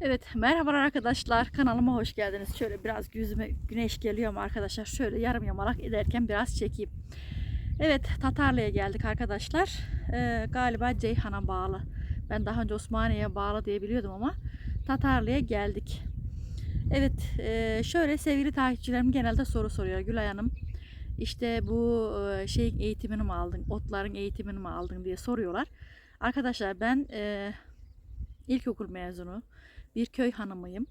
Evet merhabalar arkadaşlar kanalıma hoş geldiniz. Şöyle biraz yüzüme güneş geliyor mu arkadaşlar? Şöyle yarım yamalak ederken biraz çekeyim. Evet Tatarlı'ya geldik arkadaşlar. Ee, galiba Ceyhan'a bağlı. Ben daha önce Osmaniye'ye bağlı diye biliyordum ama Tatarlı'ya geldik. Evet e, şöyle sevgili takipçilerim genelde soru soruyor. Gülay Hanım işte bu e, şeyin eğitimini mi aldın? Otların eğitimini mi aldın diye soruyorlar. Arkadaşlar ben e, ilkokul mezunu bir köy hanımıyım.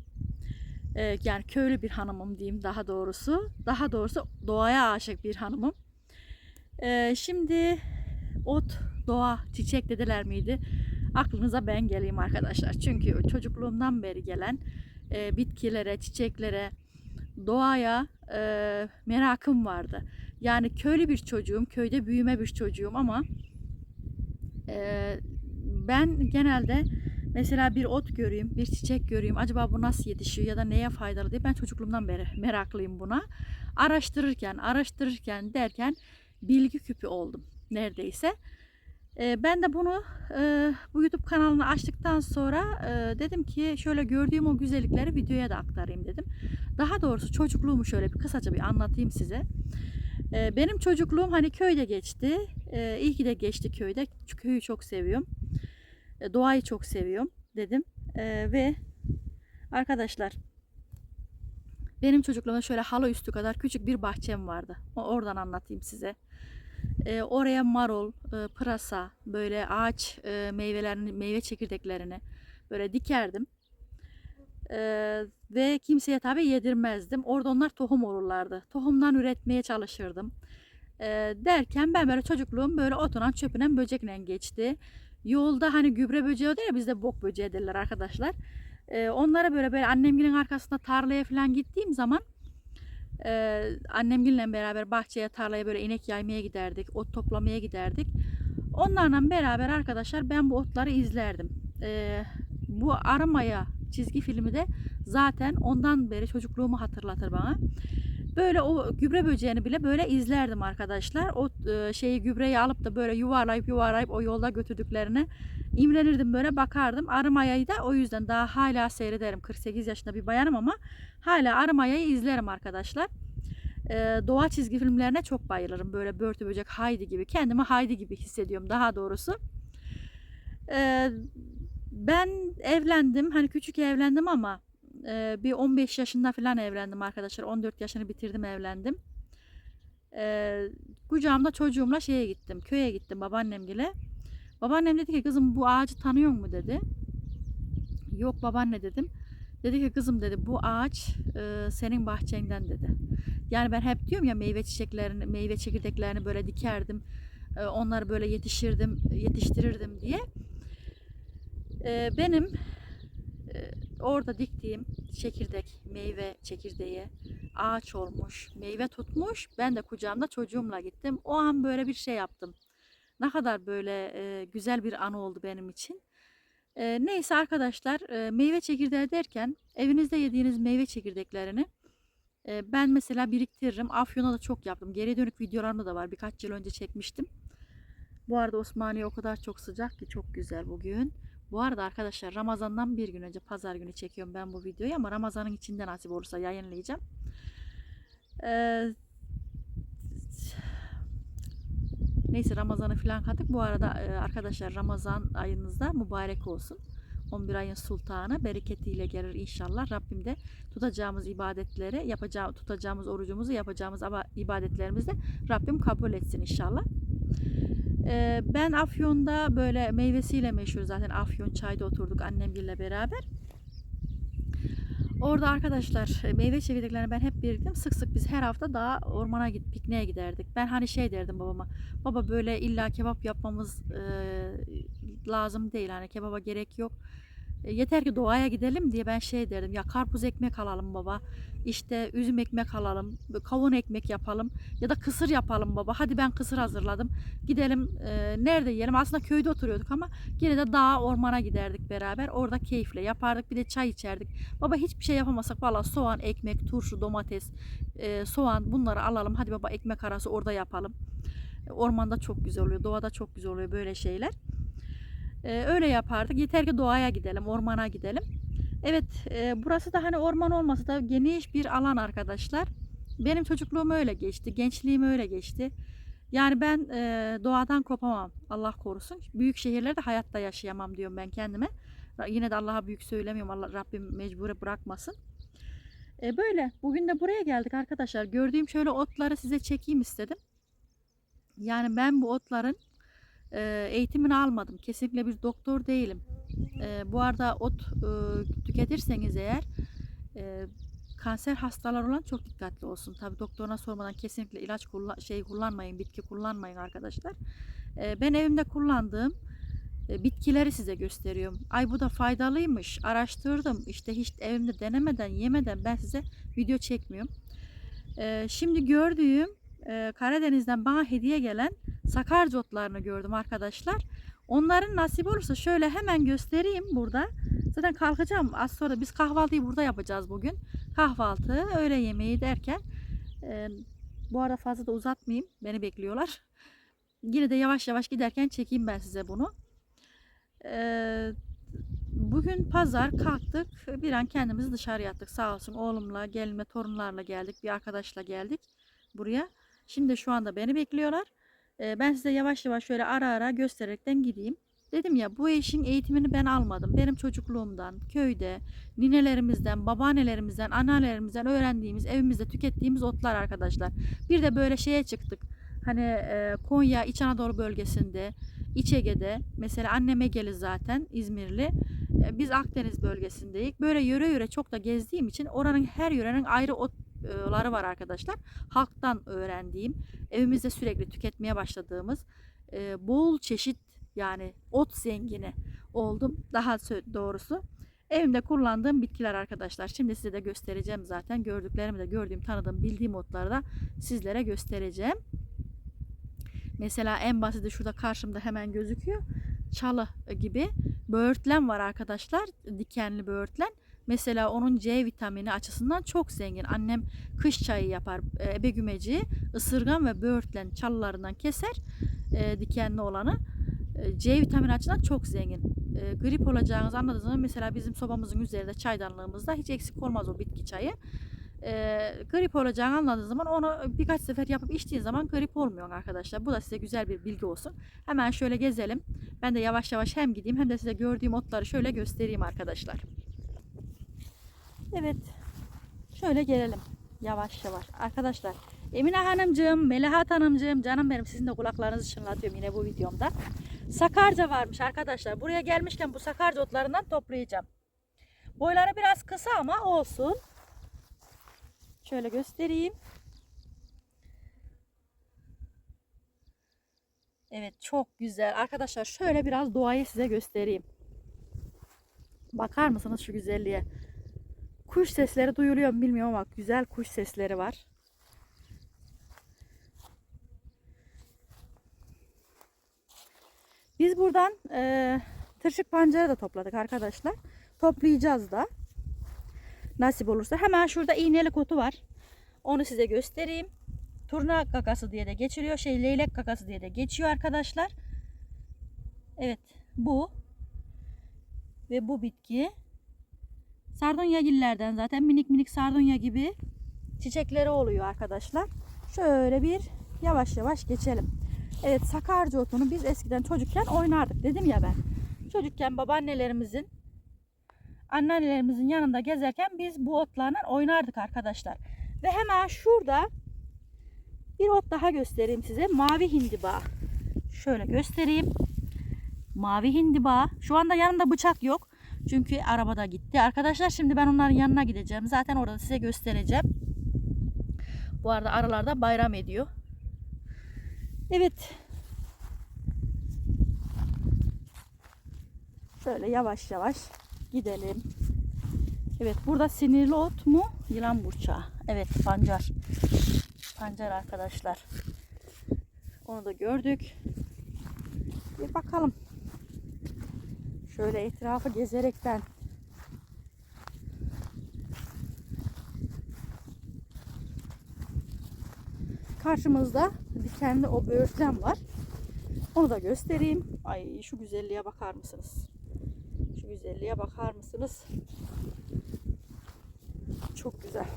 Ee, yani köylü bir hanımım diyeyim daha doğrusu. Daha doğrusu doğaya aşık bir hanımım. Ee, şimdi ot, doğa, çiçek dediler miydi? Aklınıza ben geleyim arkadaşlar. Çünkü çocukluğumdan beri gelen e, bitkilere, çiçeklere, doğaya e, merakım vardı. Yani köylü bir çocuğum, köyde büyüme bir çocuğum ama e, ben genelde Mesela bir ot göreyim, bir çiçek göreyim. Acaba bu nasıl yetişiyor ya da neye faydalı diye ben çocukluğumdan beri meraklıyım buna. Araştırırken, araştırırken derken bilgi küpü oldum neredeyse. Ee, ben de bunu e, bu YouTube kanalını açtıktan sonra e, dedim ki şöyle gördüğüm o güzellikleri videoya da aktarayım dedim. Daha doğrusu çocukluğumu şöyle bir kısaca bir anlatayım size. E, benim çocukluğum hani köyde geçti. E, iyi ki de geçti köyde. Köyü çok seviyorum. E, doğayı çok seviyorum dedim. Ee, ve arkadaşlar benim çocukluğumda şöyle halı üstü kadar küçük bir bahçem vardı. Oradan anlatayım size. Ee, oraya marul, e, pırasa, böyle ağaç e, meyvelerini, meyve çekirdeklerini böyle dikerdim. Ee, ve kimseye tabi yedirmezdim. Orada onlar tohum olurlardı. Tohumdan üretmeye çalışırdım. Ee, derken ben böyle çocukluğum böyle oturan çöpünen böcekle geçti. Yolda hani gübre böceği oluyor ya bizde bok böceği derler arkadaşlar. Ee, onlara böyle böyle annemgilin arkasında tarlaya falan gittiğim zaman e, annemgille beraber bahçeye tarlaya böyle inek yaymaya giderdik. Ot toplamaya giderdik. Onlarla beraber arkadaşlar ben bu otları izlerdim. Ee, bu Arımaya çizgi filmi de zaten ondan beri çocukluğumu hatırlatır bana. Böyle o gübre böceğini bile böyle izlerdim arkadaşlar. O e, şeyi gübreyi alıp da böyle yuvarlayıp yuvarlayıp o yolda götürdüklerine imrenirdim böyle bakardım. Arımayayı da o yüzden daha hala seyrederim. 48 yaşında bir bayanım ama hala Arımayayı izlerim arkadaşlar. E, doğa çizgi filmlerine çok bayılırım. Böyle börtü böcek Haydi gibi. Kendimi Haydi gibi hissediyorum daha doğrusu. E, ben evlendim. Hani küçük evlendim ama ee, bir 15 yaşında falan evlendim arkadaşlar. 14 yaşını bitirdim evlendim. Ee, kucağımda çocuğumla şeye gittim. Köye gittim babaannemgile. Babaannem dedi ki kızım bu ağacı tanıyor mu dedi. Yok babaanne dedim. Dedi ki kızım dedi bu ağaç e, senin bahçenden dedi. Yani ben hep diyorum ya meyve çiçeklerini, meyve çekirdeklerini böyle dikerdim. E, onları böyle yetiştirdim, yetiştirirdim diye. E, benim e, orada diktiğim çekirdek, meyve çekirdeği ağaç olmuş, meyve tutmuş. Ben de kucağımda çocuğumla gittim. O an böyle bir şey yaptım. Ne kadar böyle e, güzel bir anı oldu benim için. E, neyse arkadaşlar e, meyve çekirdeği derken evinizde yediğiniz meyve çekirdeklerini e, ben mesela biriktiririm. Afyon'a da çok yaptım. Geri dönük videolarımda da var. Birkaç yıl önce çekmiştim. Bu arada Osmaniye o kadar çok sıcak ki çok güzel bugün. Bu arada arkadaşlar Ramazan'dan bir gün önce pazar günü çekiyorum ben bu videoyu ama Ramazan'ın içinde nasip olursa yayınlayacağım. Ee, neyse Ramazan'ı falan kattık. Bu arada e, arkadaşlar Ramazan ayınızda mübarek olsun. 11 ayın sultanı bereketiyle gelir inşallah. Rabbim de tutacağımız ibadetleri, yapacağım, tutacağımız orucumuzu, yapacağımız ibadetlerimizi Rabbim kabul etsin inşallah. Ben Afyon'da böyle meyvesiyle meşhur zaten Afyon çayda oturduk annemgille beraber. Orada arkadaşlar e, meyve çekirdeklerini ben hep biriktim. Sık sık biz her hafta daha ormana git pikniğe giderdik. Ben hani şey derdim babama. Baba böyle illa kebap yapmamız e, lazım değil. Hani kebaba gerek yok. E, yeter ki doğaya gidelim diye ben şey derdim. Ya karpuz ekmek alalım baba. İşte üzüm ekmek alalım. Kavun ekmek yapalım. Ya da kısır yapalım baba. Hadi ben kısır hazırladım. Gidelim e, nerede yiyelim? Aslında köyde oturuyorduk ama yine de dağa ormana giderdik beraber. Orada keyifle yapardık. Bir de çay içerdik. Baba hiçbir şey yapamasak valla soğan, ekmek, turşu, domates, e, soğan bunları alalım. Hadi baba ekmek arası orada yapalım. Ormanda çok güzel oluyor. Doğada çok güzel oluyor böyle şeyler. Ee, öyle yapardık. Yeter ki doğaya gidelim, ormana gidelim. Evet, e, burası da hani orman olmasa da geniş bir alan arkadaşlar. Benim çocukluğum öyle geçti, gençliğim öyle geçti. Yani ben e, doğadan kopamam, Allah korusun. Büyük şehirlerde hayatta yaşayamam diyorum ben kendime. Yine de Allah'a büyük söylemiyorum, Allah Rabbim mecbure bırakmasın. E, böyle, bugün de buraya geldik arkadaşlar. Gördüğüm şöyle otları size çekeyim istedim. Yani ben bu otların e, eğitimini almadım. Kesinlikle bir doktor değilim. E, bu arada ot e, tüketirseniz eğer e, kanser hastalar olan çok dikkatli olsun. Tabi doktoruna sormadan kesinlikle ilaç şey kullanmayın, bitki kullanmayın arkadaşlar. E, ben evimde kullandığım e, bitkileri size gösteriyorum. Ay bu da faydalıymış. Araştırdım. İşte hiç evimde denemeden, yemeden ben size video çekmiyorum. Şimdi gördüğüm Karadeniz'den bana hediye gelen sakarca otlarını gördüm arkadaşlar. Onların nasip olursa şöyle hemen göstereyim burada. Zaten kalkacağım az sonra biz kahvaltıyı burada yapacağız bugün. Kahvaltı, öğle yemeği derken e, bu arada fazla da uzatmayayım. Beni bekliyorlar. Yine de yavaş yavaş giderken çekeyim ben size bunu. E, bugün pazar kalktık. Bir an kendimizi dışarı attık. Sağ olsun oğlumla, gelinle, torunlarla geldik. Bir arkadaşla geldik buraya. Şimdi şu anda beni bekliyorlar. Ben size yavaş yavaş şöyle ara ara göstererekten gideyim. Dedim ya bu işin eğitimini ben almadım. Benim çocukluğumdan, köyde, ninelerimizden, babaannelerimizden, annelerimizden öğrendiğimiz, evimizde tükettiğimiz otlar arkadaşlar. Bir de böyle şeye çıktık. Hani Konya, İç Anadolu bölgesinde, İç Ege'de, mesela annem Egeli zaten, İzmirli. Biz Akdeniz bölgesindeyiz. Böyle yöre yöre çok da gezdiğim için oranın her yörenin ayrı otları var arkadaşlar. Halktan öğrendiğim, evimizde sürekli tüketmeye başladığımız bol çeşit yani ot zengini oldum daha doğrusu. Evimde kullandığım bitkiler arkadaşlar. Şimdi size de göstereceğim zaten. Gördüklerimi de gördüğüm, tanıdığım, bildiğim otları da sizlere göstereceğim. Mesela en basiti şurada karşımda hemen gözüküyor. Çalı gibi böğürtlen var arkadaşlar. Dikenli böğürtlen. Mesela onun C vitamini açısından çok zengin. Annem kış çayı yapar. Ebe gümeci, ısırgan ve böğürtlen çalılarından keser e, dikenli olanı. C vitamini açısından çok zengin. E, grip olacağınızı anladığınız zaman mesela bizim sobamızın üzerinde çaydanlığımızda hiç eksik olmaz o bitki çayı. E, grip olacağını anladığınız zaman onu birkaç sefer yapıp içtiğin zaman grip olmuyor arkadaşlar. Bu da size güzel bir bilgi olsun. Hemen şöyle gezelim. Ben de yavaş yavaş hem gideyim hem de size gördüğüm otları şöyle göstereyim arkadaşlar. Evet. Şöyle gelelim. Yavaş yavaş. Arkadaşlar Emine Hanımcığım, Melahat Hanımcığım, canım benim sizin de kulaklarınızı çınlatıyorum yine bu videomda. Sakarca varmış arkadaşlar. Buraya gelmişken bu sakarca otlarından toplayacağım. Boyları biraz kısa ama olsun. Şöyle göstereyim. Evet çok güzel. Arkadaşlar şöyle biraz doğayı size göstereyim. Bakar mısınız şu güzelliğe? Kuş sesleri duyuluyor mu bilmiyorum ama güzel kuş sesleri var. Biz buradan e, tırşık pancarı da topladık arkadaşlar. Toplayacağız da. Nasip olursa. Hemen şurada iğneli kotu var. Onu size göstereyim. Turna kakası diye de geçiriyor. Şey leylek kakası diye de geçiyor arkadaşlar. Evet bu. Ve bu bitki. Sardunya gillerden zaten minik minik sardunya gibi çiçekleri oluyor arkadaşlar. Şöyle bir yavaş yavaş geçelim. Evet sakarca otunu biz eskiden çocukken oynardık dedim ya ben. Çocukken babaannelerimizin anneannelerimizin yanında gezerken biz bu otlarla oynardık arkadaşlar. Ve hemen şurada bir ot daha göstereyim size. Mavi hindiba. Şöyle göstereyim. Mavi hindiba. Şu anda yanımda bıçak yok. Çünkü arabada gitti. Arkadaşlar şimdi ben onların yanına gideceğim. Zaten orada size göstereceğim. Bu arada aralarda bayram ediyor. Evet. Şöyle yavaş yavaş gidelim. Evet burada sinirli ot mu? Yılan burçağı. Evet pancar. Pancar arkadaşlar. Onu da gördük. Bir bakalım. Şöyle etrafı gezerekten karşımızda dikenli o böğürtlen var. Onu da göstereyim. Ay şu güzelliğe bakar mısınız? Şu güzelliğe bakar mısınız? Çok güzel.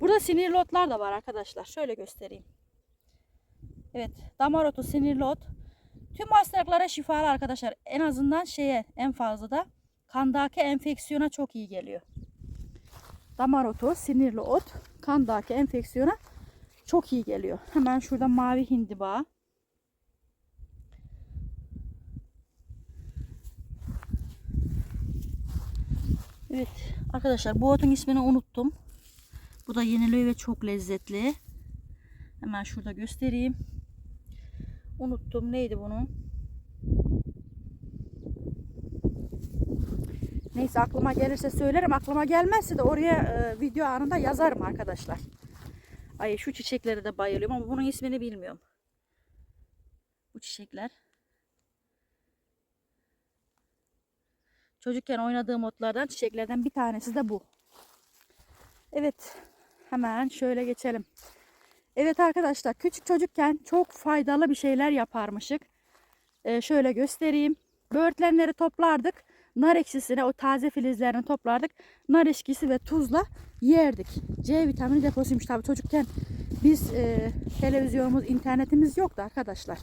Burada sinirli otlar da var arkadaşlar. Şöyle göstereyim. Evet, damar otu, sinirli ot. Tüm hastalıklara şifalı arkadaşlar. En azından şeye, en fazla da kandaki enfeksiyona çok iyi geliyor. Damar otu, sinirli ot, kandaki enfeksiyona çok iyi geliyor. Hemen şurada mavi hindiba. Evet arkadaşlar bu otun ismini unuttum. Bu da yeniliyor ve çok lezzetli. Hemen şurada göstereyim. Unuttum. Neydi bunun? Neyse aklıma gelirse söylerim. Aklıma gelmezse de oraya e, video anında yazarım arkadaşlar. Ay şu çiçeklere de bayılıyorum ama bunun ismini bilmiyorum. Bu çiçekler. Çocukken oynadığım otlardan çiçeklerden bir tanesi de bu. Evet. Hemen şöyle geçelim. Evet arkadaşlar küçük çocukken çok faydalı bir şeyler yaparmışık. Ee, şöyle göstereyim. Böğürtlenleri toplardık. Nar ekşisine o taze filizlerini toplardık. Nar ekşisi ve tuzla yerdik. C vitamini deposuymuş tabii çocukken. Biz e, televizyonumuz, internetimiz yoktu arkadaşlar.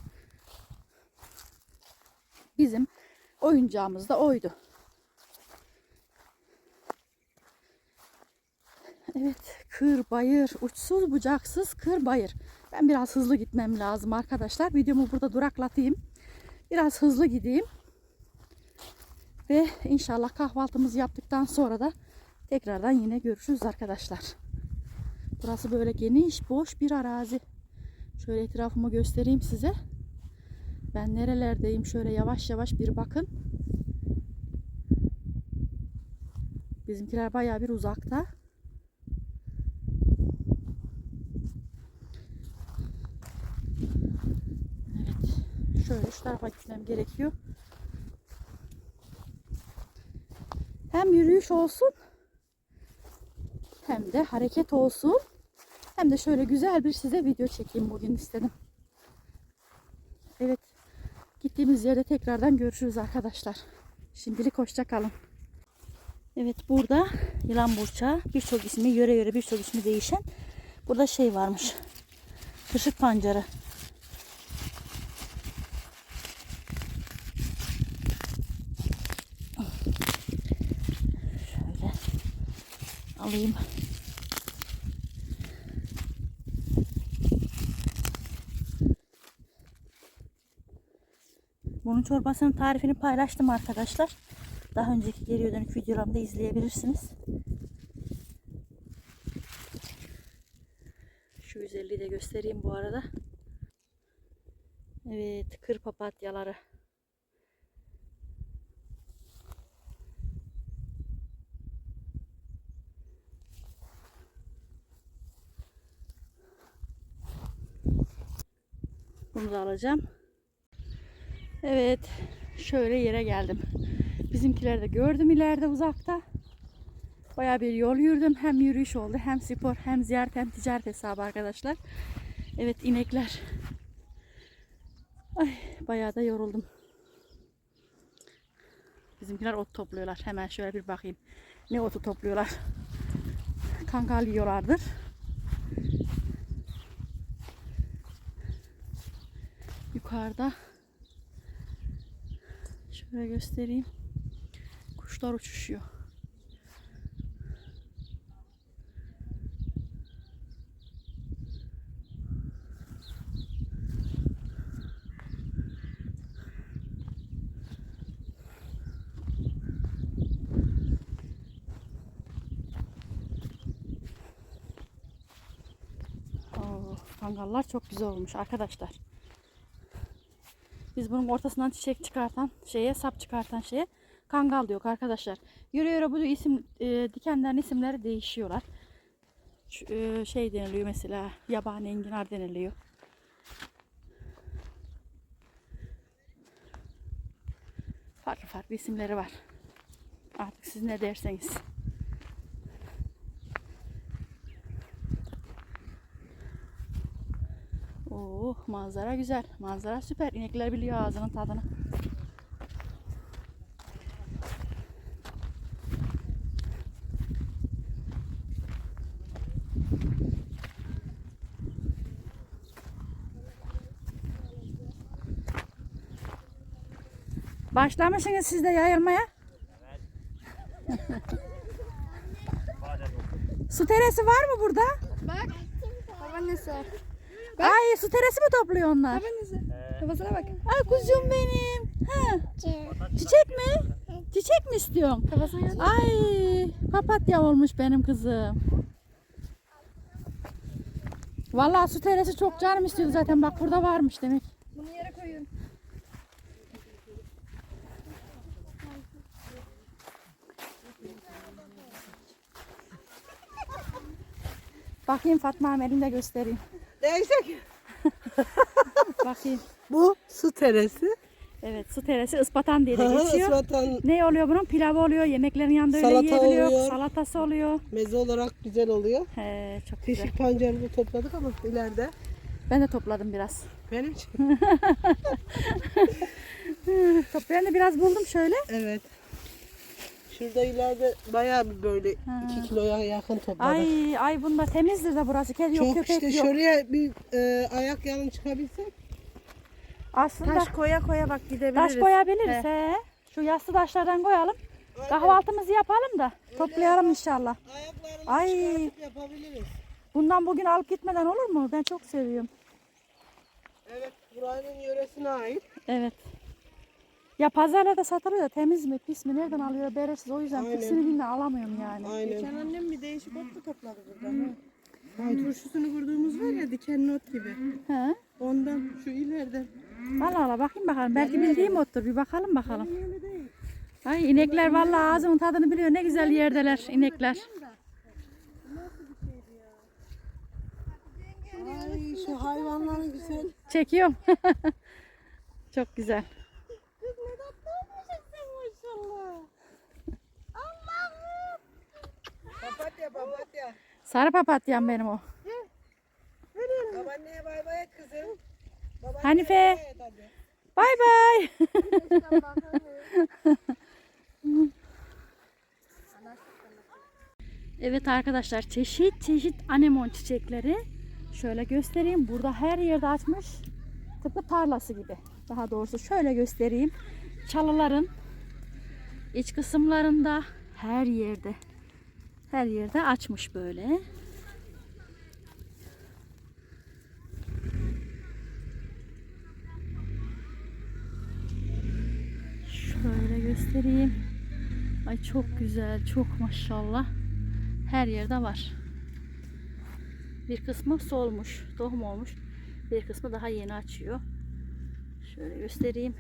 Bizim oyuncağımız da oydu. Evet, kır bayır, uçsuz bucaksız kır bayır. Ben biraz hızlı gitmem lazım arkadaşlar. Videomu burada duraklatayım. Biraz hızlı gideyim. Ve inşallah kahvaltımızı yaptıktan sonra da tekrardan yine görüşürüz arkadaşlar. Burası böyle geniş, boş bir arazi. Şöyle etrafımı göstereyim size. Ben nerelerdeyim şöyle yavaş yavaş bir bakın. Bizimkiler bayağı bir uzakta. Şöyle şu tarafa gitmem gerekiyor. Hem yürüyüş olsun hem de hareket olsun. Hem de şöyle güzel bir size video çekeyim bugün istedim. Evet. Gittiğimiz yerde tekrardan görüşürüz arkadaşlar. Şimdilik hoşça kalın. Evet burada yılan burçağı birçok ismi yöre yöre birçok ismi değişen burada şey varmış. Kışık pancarı. Alayım. Bunun çorbasının tarifini paylaştım arkadaşlar. Daha önceki geriye dönük videolarımda izleyebilirsiniz. Şu güzelliği de göstereyim bu arada. Evet, kır papatyaları. Da alacağım. Evet, şöyle yere geldim. Bizimkileri de gördüm ileride uzakta. Bayağı bir yol yürüdüm. Hem yürüyüş oldu, hem spor, hem ziyaret, hem ticaret hesabı arkadaşlar. Evet, inekler. Ay, bayağı da yoruldum. Bizimkiler ot topluyorlar. Hemen şöyle bir bakayım. Ne otu topluyorlar? Kangal yiyorlardır. Yukarıda Şöyle göstereyim. Kuşlar uçuşuyor. Kangallar çok güzel olmuş arkadaşlar. Biz bunun ortasından çiçek çıkartan şeye, sap çıkartan şeye kangal diyor arkadaşlar. Yürü yürü bu isim e, dikenlerin isimleri değişiyorlar. Şu, e, şey deniliyor mesela yabani enginar deniliyor. Farklı farklı isimleri var. Artık siz ne derseniz. Oh manzara güzel. Manzara süper. İnekler biliyor ağzının tadını. Başlamışsınız siz de yayılmaya. Evet. Su teresi var mı burada? Bak. Babaannesi. Ay su teresi mi topluyor onlar? Babaannesi. Babasına bak. Ay kuzum benim. Ha. Çiçek mi? Çiçek mi istiyorsun? Kafasına. Ay papatya olmuş benim kızım. Vallahi su teresi çok canım istiyordu zaten bak burada varmış demek. Bakayım Fatma Hanım elimde göstereyim. Neyse ki Bakayım. bu su teresi. Evet su teresi ıspatan diye de hı, geçiyor. Isvatan Ne oluyor bunun? Pilavı oluyor, yemeklerin yanında öyle Salata yiyebiliyor. oluyor. Salatası oluyor. meze olarak güzel oluyor. He, çok güzel. Teşik pancarını topladık ama ileride Ben de topladım biraz. benim için. Toplayanı biraz buldum şöyle. evet. Şurada ileride bayağı bir böyle Ha. 2 kiloya yakın topladık. Ay ay bunda temizdir de burası. Kedi yok Çok köpek işte yok. şuraya bir e, ayak yalın çıkabilsek. Aslında taş, koya koya bak gidebiliriz. koyabiliriz he. Şu yassı taşlardan koyalım. Kahvaltımızı yapalım da toplayalım inşallah. Ayaklarını Ay. çıkartıp yapabiliriz. Bundan bugün alıp gitmeden olur mu? Ben çok seviyorum. Evet buranın yöresine ait. Evet. Ya pazarlarda satılıyor da temiz mi pis mi nereden alıyor beresiz o yüzden Aynen. pisini bilmiyorum alamıyorum yani. Aynen. annem bir değişik ot da topladı burada. Ay turşusunu kurduğumuz var ya dikenli ot gibi. He. Ondan şu ileride. Allah Allah bakayım bakalım. Belki bildiğim ottur. Bir bakalım bakalım. Ay inekler vallahi ağzımın tadını biliyor. Ne güzel yerdeler inekler. Ay şu hayvanların güzel. Çekiyorum. Çok güzel. Papatya papatya. Sarı papatyam benim o. Babaanneye bay bay kızım. Babaanneye Hanife. bay bay hadi. Bay bay. Evet arkadaşlar çeşit çeşit anemon çiçekleri şöyle göstereyim. Burada her yerde açmış. Tıpkı tarlası gibi. Daha doğrusu şöyle göstereyim. Çalıların iç kısımlarında her yerde her yerde açmış böyle. Şöyle göstereyim. Ay çok güzel, çok maşallah. Her yerde var. Bir kısmı solmuş, tohum olmuş. Bir kısmı daha yeni açıyor. Şöyle göstereyim.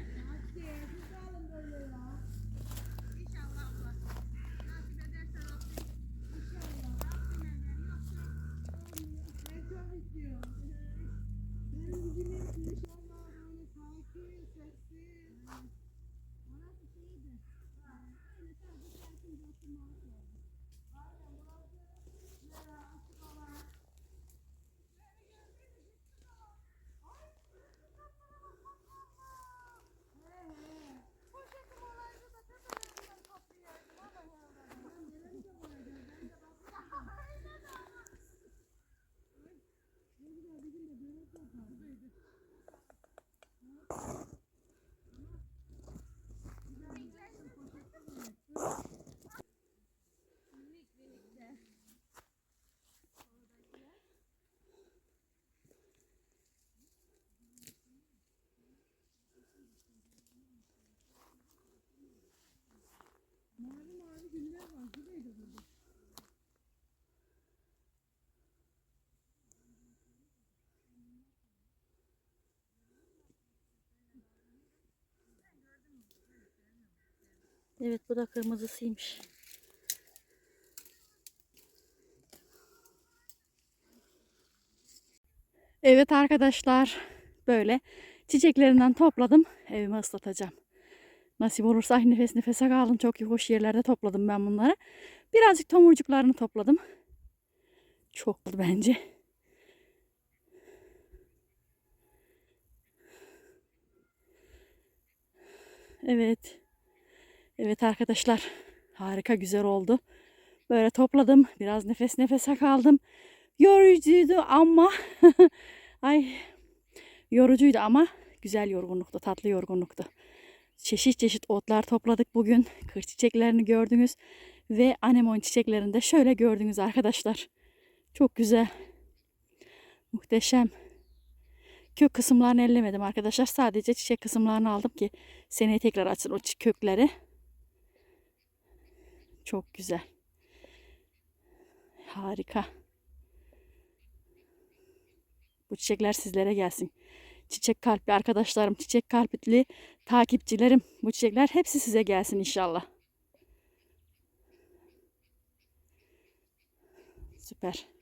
Evet bu da kırmızısıymış. Evet arkadaşlar böyle çiçeklerinden topladım evime ıslatacağım. Nasip olursa ay nefes nefese kaldım. Çok hoş yerlerde topladım ben bunları. Birazcık tomurcuklarını topladım. Çok oldu bence. Evet. Evet arkadaşlar. Harika güzel oldu. Böyle topladım. Biraz nefes nefese kaldım. Yorucuydu ama ay yorucuydu ama güzel yorgunluktu, tatlı yorgunluktu. Çeşit çeşit otlar topladık bugün. Kır çiçeklerini gördünüz. Ve anemon çiçeklerini de şöyle gördünüz arkadaşlar. Çok güzel. Muhteşem. Kök kısımlarını ellemedim arkadaşlar. Sadece çiçek kısımlarını aldım ki seneye tekrar açsın o kökleri. Çok güzel. Harika. Bu çiçekler sizlere gelsin. Çiçek kalpli arkadaşlarım, çiçek kalpli takipçilerim. Bu çiçekler hepsi size gelsin inşallah. Süper.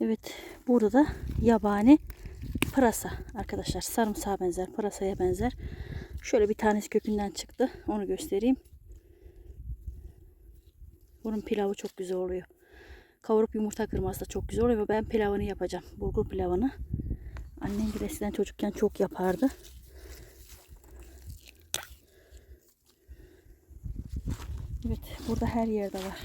Evet, burada da yabani pırasa arkadaşlar. Sarımsağa benzer, pırasaya benzer. Şöyle bir tanesi kökünden çıktı. Onu göstereyim. Bunun pilavı çok güzel oluyor. Kavurup yumurta kırması da çok güzel oluyor. Ben pilavını yapacağım. Bulgur pilavını. Annem bile eskiden çocukken çok yapardı. Evet, burada her yerde var.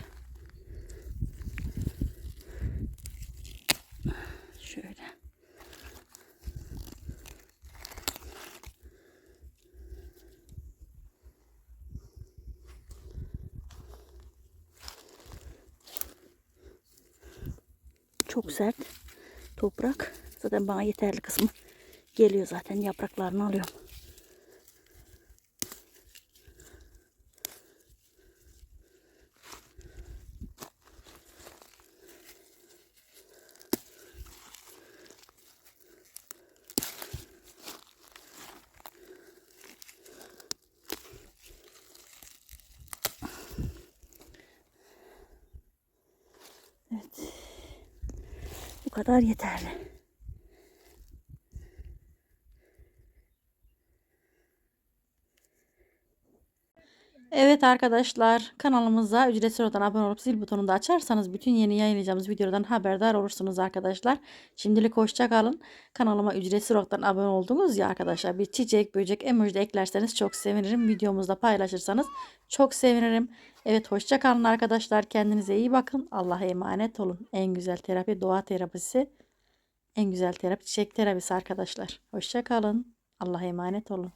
Şöyle. Çok sert toprak. Zaten bana yeterli kısmı geliyor zaten. Yapraklarını alıyorum. Kadar yeterli. Evet arkadaşlar kanalımıza ücretsiz olarak abone olup zil butonunu da açarsanız bütün yeni yayınlayacağımız videolardan haberdar olursunuz arkadaşlar. Şimdilik hoşça kalın. Kanalıma ücretsiz olarak abone oldunuz ya arkadaşlar bir çiçek böcek emoji de eklerseniz çok sevinirim. Videomuzda paylaşırsanız çok sevinirim. Evet hoşça kalın arkadaşlar. Kendinize iyi bakın. Allah'a emanet olun. En güzel terapi doğa terapisi. En güzel terapi çiçek terapisi arkadaşlar. Hoşça kalın. Allah'a emanet olun.